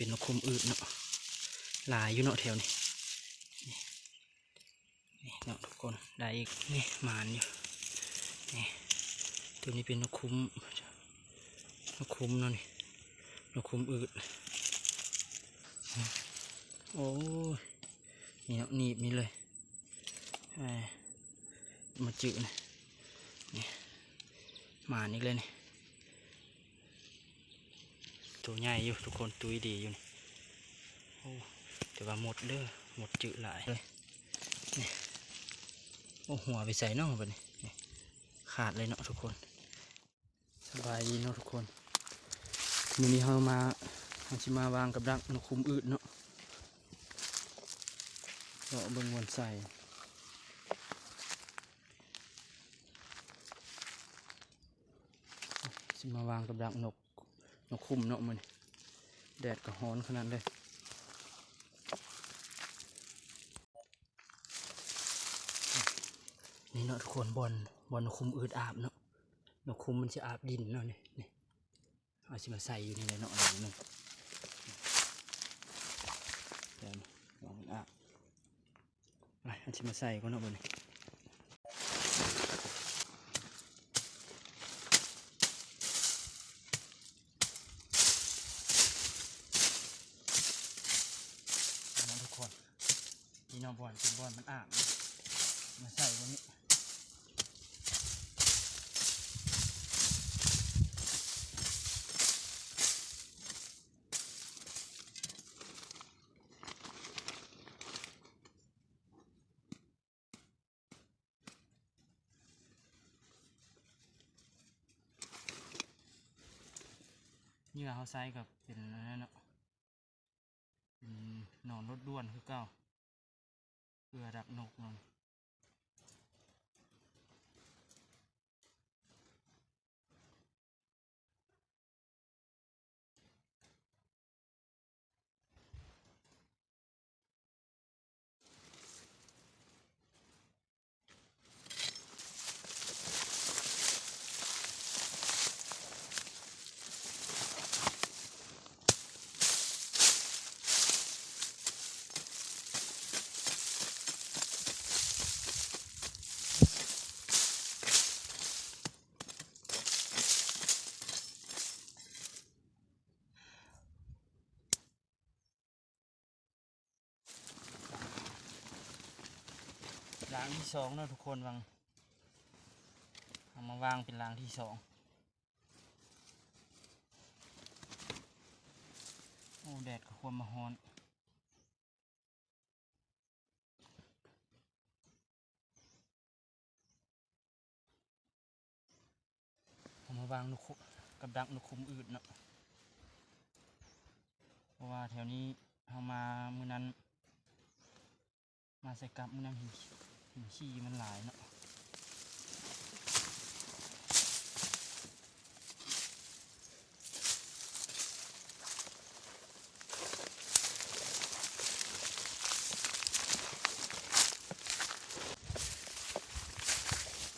เป็นนกคุมอืดเนาะหลายอยู่เนาะแถวนี้นี่เนาะทุกคนได้อีกนี่หมานอยู่นี่ตัวนี้เป็นนกคุ้มนกคุ้มเนาะนี่นกคุ้มอืดโอ้ยนี่เนาะหนีบนี่เลยเอ้ยมาจืดนะนี่หมานอีกเลยนี่ ตัวใหญ่อยู่ทุกคนตุยดีอยู่นี่โอ้แต่ว่าหมดเด้อหมดจืดหลายเลยนี่โอ้หัวไปใส่เน่องไปนี่นี่ขาดเลยเนาะทุกคน สบายดีเนาะทุกคนมื้อนี้เรามาเราสิมาวางกับดักนกคุมอืดเนาะเลาะเบิ่งวันใส่สิมาวางกับดักนก นกคุ้มเนาะมันแดดก็ฮ้อนขนาดเลยนี่เนาะทุกคนบอลบอลนกคุมอืดอาบเนาะนกคุมมันจะอาบดินเนาะนี่นี่เอาสิมาใส่อยู่นี่เลยเนาะอะไรนึงเดี๋ยวลองอาบไปเอาสิมาใส่ก็เนาะบนนี้เอาเนาะทุกคนนี่เนาะบอลเป็นบอลมันอาบนะมาใส่วันนี้ นี่เขาใส่กับเป็นนั่นเนาะนหนอนรถด้วนคือเก้าเพื่อดักนกนอนางที่สองเนาะทุกคนวางเอามาวางเป็นรางที่สองโอ้แดดก็ควรมาฮอนเอามาวางนกคุกับดักนุกคุมอืดเนาะเพราะว่าแถวนี้เอามามือนั้น มาใส่กับมือนั้นหินหิน ขี้มันหลายเนาะ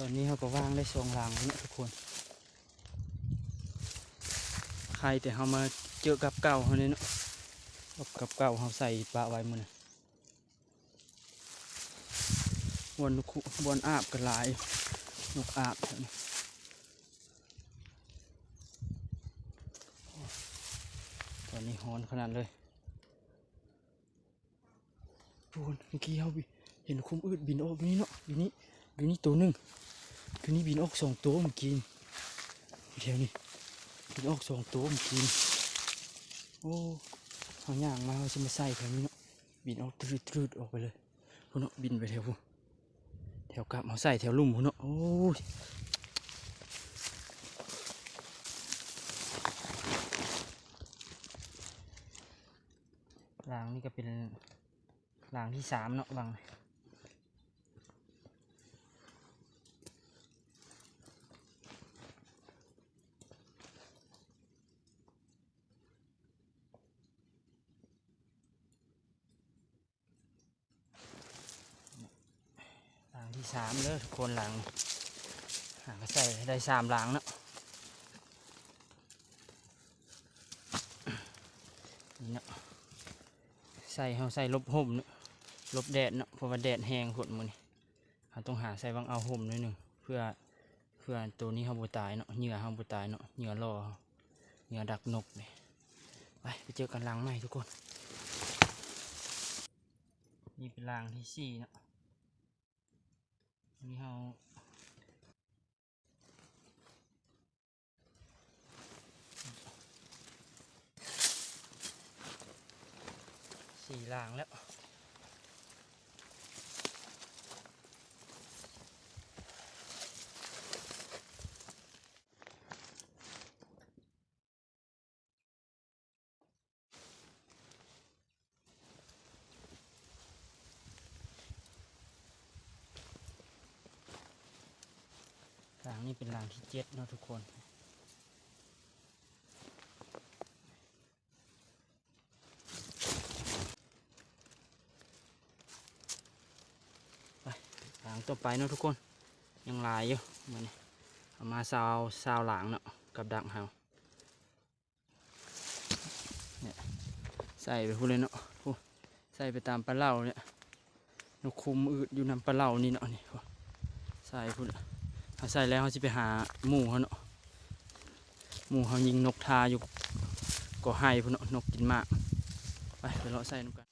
ตอนนี้เขาก็ว่างได้สองรางแล้วเนี่ยทุกคน ใครแต่เขามาเจอกับเก่าเขาเนี่ยเนาะกับกับเก่าเขาใส่ปลาไว้มือนะ วนนกขุวนอาบกันหลายนกอาบแถวนี้ตอนนี้ฮ้อนขนาดเลยทุกคนเมื่อกี้เขาเห็นคุ้มอืดบินออกนี่เนาะบินนี้บินนี้ตัวหนึ่งตัวนี้บินออกสองตัวเมื่อกี้นี่แถวนี้บินออกสองตัวเมื่อกี้นี่โอ้เขาย่างมาเขาจะมาใส่แถวนี้เนาะบินออกตรืดตรืดออกไปเลยพุ่นเนาะบินไปแถวพุ่นแถวกลับเขาใส่แถวลุ่มพุ่นเนาะโอ้ยรางนี่ก็เป็นรางที่สามเนาะบาง สามเด้อทุกคนรางหาก็ใส่ได้สามรางเนาะนี่เนาะใส่เฮาใส่ลบห่มเนาะลบแดดเนาะเพราะว่าแดดแห้งหดมือนี่เราต้องหาใส่บางเอาห่มนิดนึงเพื่อเพื่อตัวนี้เฮาบ่ตายเนาะเหยื่อเฮาบ่ตายเนาะเหยื่อล่อเหยื่อดักนกเลยไปไปเจอกันลังใหม่ทุกคน นี่เป็นรางที่สี่เนาะ นนี้เราสี่รางแล้ว เป็นรางที่เจ็ดเนาะทุกคนไปรางต่อไปเนาะทุกคน ยังลายอยู่มันนี่เอามาซาวซาวหลางเนาะกับดักเฮาเนี่ยใส่ไปพูดเลยเนาะพูใส่ไปตามปลาเล่าเนี่ยนกคุมอืดอยู่นำปลาเล่านี่เนาะนี่ใส่พูด เขาใส่แล้วเขาจะไปหาหมูเขาเนาะหมูเขายิงนกทาอยู่ก็ให้พนเนาะนกกินมาก ไปไปเลาะใส่น้ำกัน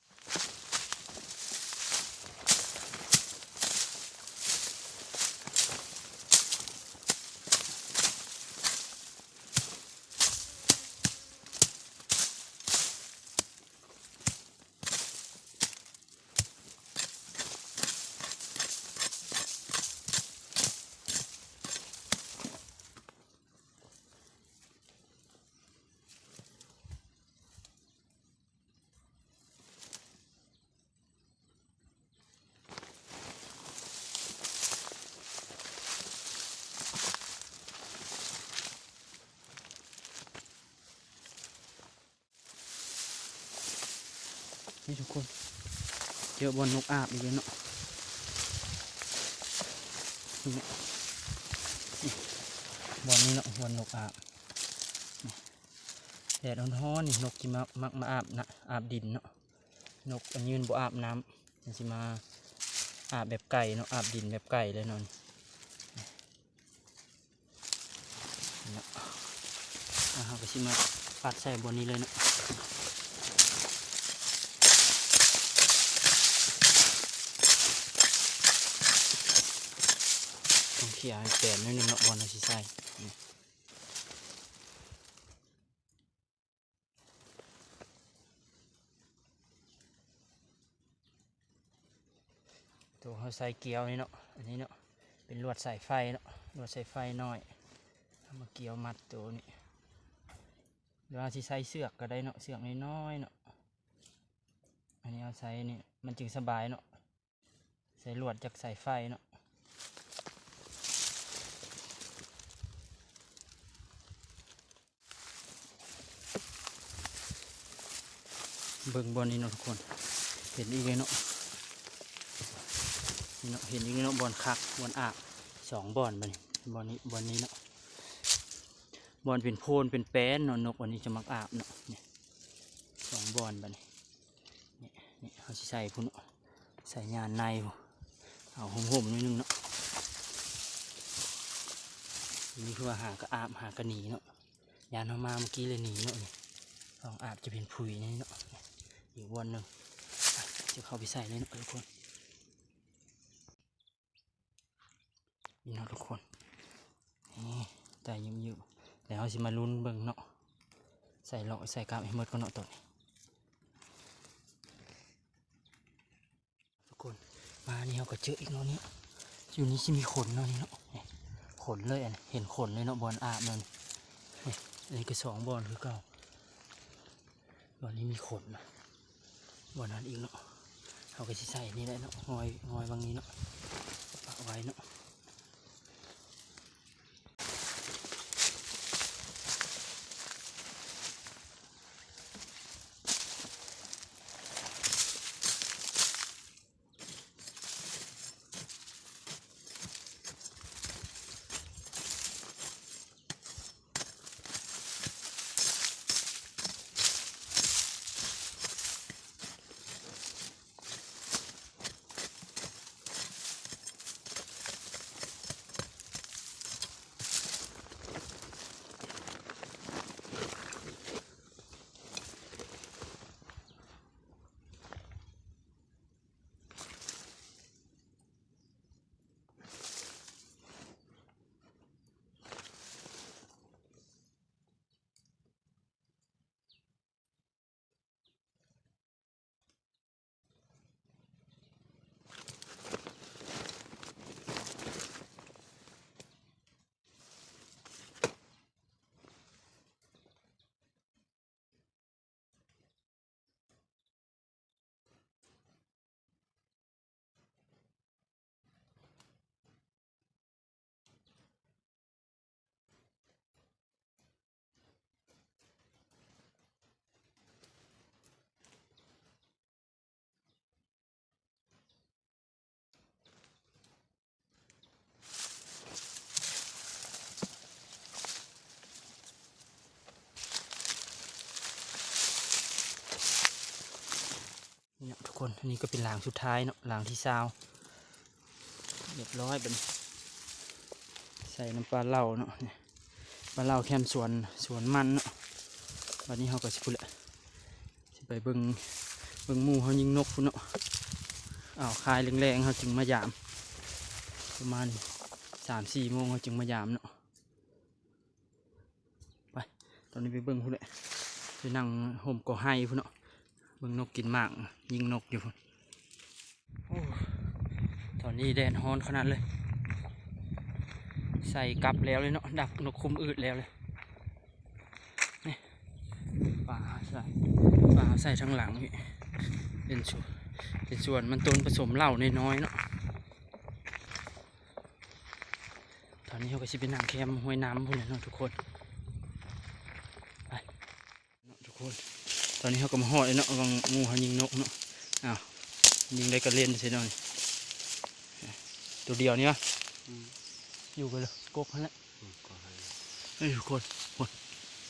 นี่ทุกคนเจอบอลนกอาบอีกแล้วเนาะนี่เนนี่บอลนี้เนาะบอลนกอาบแดดร้อนๆนี่นกที่มักมักมาอาบนะอาบดินเนาะนกอันยืนบ่อาบน้ำมันสิมาอาบแบบไก่เนาะอาบดินแบบไก่เลยนาะนี่นี่เนาะอ่าเราก็สิมาปัดใส่บนนี้เลยเนาะ ต้องเขี่ยให้แปลนนิดนึงเนาะบอลเอาสิใส่นี่ตัวเขาใส่เกลียวนี่เนาะ อันนี้เนาะ เป็นลวดสายไฟเนาะ ลวดสายไฟน้อยเอามาเกี่ยวมัดตัวนี้หรือว่าสิใส่เสือกก็ได้เนาะ เสือกน้อยๆเนาะ อันนี้เอาใส่นี่ มันจึงสบายเนาะ ใส่ลวดจากสายไฟเนาะ เบิ่งบอลนี้เนาะทุกคน เห็นอีกเลยเนาะนี่เนาะเห็นอีกเลยเนาะบอลคักบอลอาบสองบอลบัดนี้บอลนี้บอลนี้เนาะบอลเป็นโพนเป็นแป้นเนาะนกอันนี้จะมักอาบเนาะนี่สองบอลบัดนี้นี่นี่เขาใส่พุ่นเนาะใส่ยานในเอาห่มๆนิดนึงเนาะนี่คือว่าหากระอาบหากระหนีเนาะยานเขามาเมื่อกี้เลยหนีเนาะนี่ลองอาบจะเป็นผุยนี่เนาะ อีกวันหนึ่งจะเข้าไปใส่เลยนะทุกคนนี่เนาะทุกคนนี่แต่ยิ้มอยู่แล้วสิมาลุ้นเบิ่งเนาะใส่หลอกใส่กามให้หมดก็เนาะตัวนี้ทุกคนมานี่เราก็เจออีกเนาะนี่อยู่นี่สิมีขนเนาะนี่เนาะขนเลยอันนี้เห็นขนเลยเนาะบอลอาบนั่นนี่อันนี้ก็สองบอลคือเก่าบอลนี้มีขนนะ บนนั้นอีกเนาะเขาก็สิใส่นี่แหละเนาะงอยงอยบางนี้เนาะปะไว้เนาะ นาะทุกคนอันนี้ก็เป็นหลางสุดท้ายเนาะหลางที่ซาวเรียบร้อยเป็นใส่น้ำปลาเหล้าเนาะปลาเหล้าแคมสวนสวนมันเนาะวันนี้เขาก็สิพูดแหละสิไปเบิงเบิงมูเขายิงนกพุ่นเนาะอ้าวคายแรงๆเขาจึงมายาม ประมาณสามสี่โมงเขาจึงมายามเนาะไปตอนนี้ไปเบิงพุ่นแหละไปนั่งห่มก่อไห้พุ่นเนาะ เบิ่งนกกินหมาก ยิงนกอยู่ตอนนี้แดดฮ้อนขนาดเลย ใส่กลับแล้วเลยเนาะดักนกคุมอืดแล้วเลยนี่ปลาใส่ปลาใส่ทั้งหลังนี่เป็นส่วนเป็นส่วนมันต้นผสมเหล้าน้อยๆเนาะตอนนี้เขาก็สิเป็นนางแคมห้วยน้ำพุ่นเลยเนาะทุกคนไปเนาะทุกคน อนนี้เขาก็มาหอดเลยเนาะวังงูเขายิงนกเนาะอ้าวยิงได้ก็เล่นใช่เนาะนี่ตัวเดียวนี่วะอยู่กันเลยกกนั่นแหละเฮ้ยทุกคนคน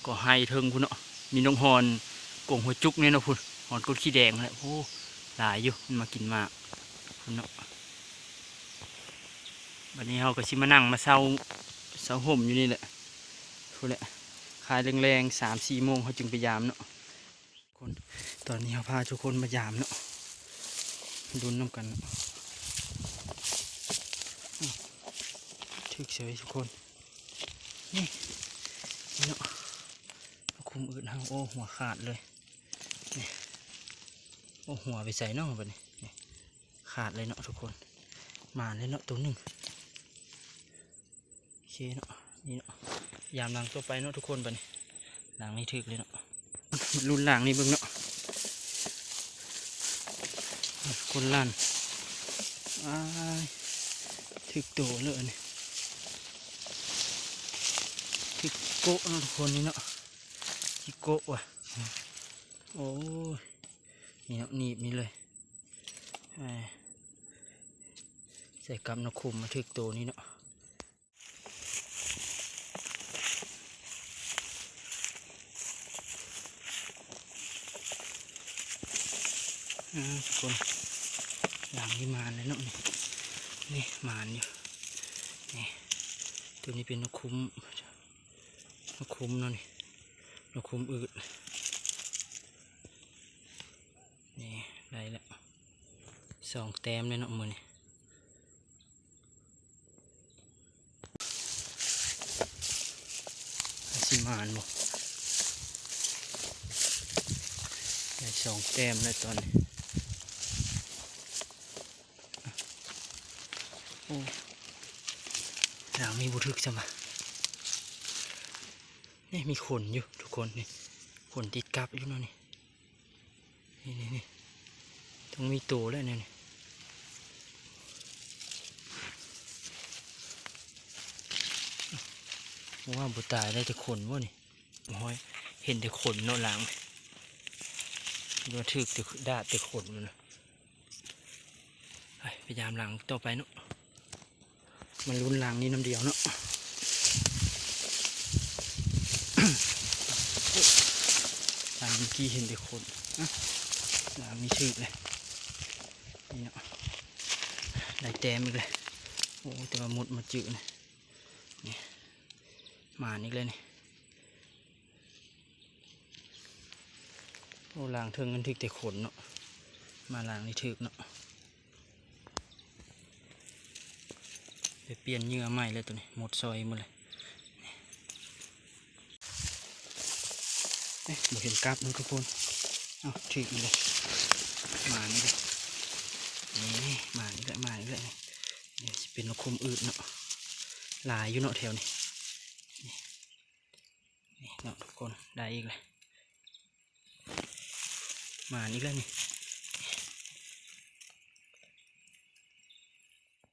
ก็ไฮเทิงคุณเนาะมีน้องหอนกงหัวจุกเนี่ยเนาะคุณหอนก้นขี้แดงนั่นแหละโอ้หลายอยู่มันมากินมากคุณเนาะวันนี้เขาก็ชิมานั่งมาเศร้าเศร้าห่มอยู่นี่แหละคุณแหละคายแรงๆสามสี่โมงเขาจึงไปยามเนาะ คนตอนนี้เขาพาทุกคนมายามเนาะดุนน้ำกันเนาะอ้าวถึกเฉยทุกคน นี่เนาะคุมอื่นหางโอ้หัวขาดเลยนี่โอ้หัวไปใส่นาะแบบนี้นี่ขาดเลยเนาะทุกคน มาเลยเนาะตัวหนึ่งโอเคเนาะนี่เนาะยามหลังตัวไปเนาะทุกคนแบบนี้หลังนี้ถึกเลยเนาะ รุ่นหลังนี่เบิ่งเนาะคนลั่นอ้ายถึกโตเลยนี่ถึกโกะนะทุกคนนี่เนาะทิโกะว่ะโอ้ยนี่เนาะหนีบนี่เลยอ้ายใส่กำนกคุมมาถึกโตนี่เนาะ ทุกคนหลังนี่มานเลยเนาะนี่นี่มานอยู่นี่ตัวนี้เป็นนกคุ้มนกคุ้มเนาะนี่นกคุ้มอืดนี่ได้แล้วสองแต้มเลยเนาะมือนี่สิมานบ่ได้สองแต้มแล้วตอนนี้ โอ้ หลังมีบุทึกจะมานี่มีขนอยู่ทุกคนนี่ขนติดกับอยู่นาะนี่นี่นี่นี่ต้องมีตัวแล้วเนี่ยนี่ว่าบุตายได้แต่ขนวะนี่โอ้ยเห็นแต่ขนนาะหลังดูทึกแต่ดาดแต่ขนมันนะไปพยายามหลังต่อไปเนาะ มันรุนแรงนี่น้ำเดียวเนาะทางเมื่อกี้เห็นแต่คนนะทางนี้ชืดเลยนี่เนาะได้แต้มอีกเลยโอ้แต่ว่าหมดมาจืดนะนี่มาอีกเลยนี่โอ้ลางเทิงกันถึกแต่ขนเนาะมาลางนี่ถึกเนาะ ไปเปลี่ยนเหยื่อใหม่เลยตัวนี้หมดซอยหมดเลยเอ๊ะบ่เห็นกราบเนาะทุกคนเอาถืออีกเลยมานี่เลยนี่มานี่แหละมานี่แหละนี่สิเป็นนกคุมอืดเนาะหลายอยู่เนาะแถวนี้นี่นี่เนาะทุกคนได้อีกเลยมานี่แล้วนี่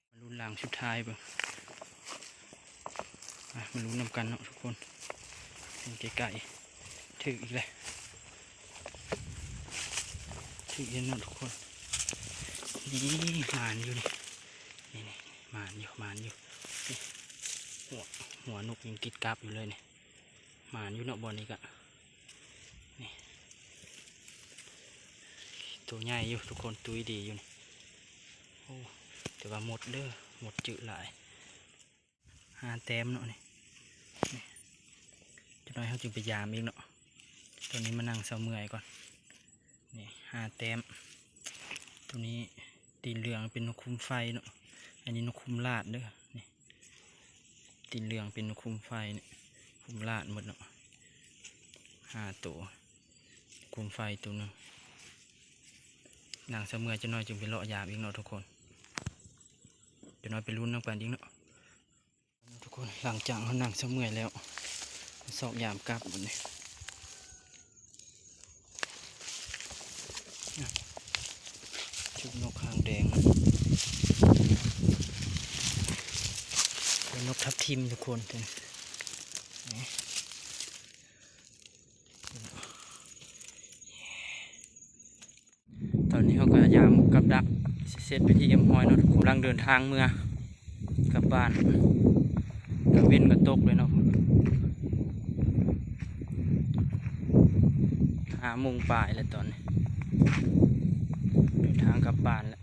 มาลุ้น หลังสุดท้ายเบ่งอะมาลุ้นนำกันเนาะทุกคนเป็นไก่ๆถืออีกเลยถือเย็นเนาะทุกคน นี่หมานอยู่นี่นี่นี่หมานอยู่หมานอยู่หัวหัวนกยังกิดกลับอยู่เลยนี่หมานอยู่เนาะบอลนี้กะนี่ตตัวใหญ่อยู่ทุกคนตุยดีอยู่นี่โอ้แต่ว่าหมดเด้อ หมดจืดหลายหาแต้มเนาะนี่นจะน้อยเขาจึงไปยามอีกเนาะตัวนี้มานั่งเสาเมื่อยก่อนนี่หาแต้มตัวนี้ตีนเหลืองเป็นนกคุมไฟเนาะอันนี้นกคุมลาดเด้อนี่ตีนเหลืองเป็นนกคุมไฟเนี่ยคุมลาดหมดเนาะห้าตัวคุมไฟตัวนึงนางเสมือจะน้อยจึงไปเลาะยามอีกเนาะทุกคน จะน้อยไปรุ่นน้ำปันอีกเนาะทุกคนหลังจากเขานางเสมือแล้วสอบยามกลับหมดเลยชุบนกหางแดงเป็นนกทับทิมทุกคนเป็นตอนนี้เขาก็ยามกับดัก ร็จไปที่ยมหอยเนาะกำลังเดินทางเมื่อกลับบ้านกับเว้นกับตกเลยเนาะหามุงป่ายแล้วตอนนี้เดินทางกลับบ้านแล้ว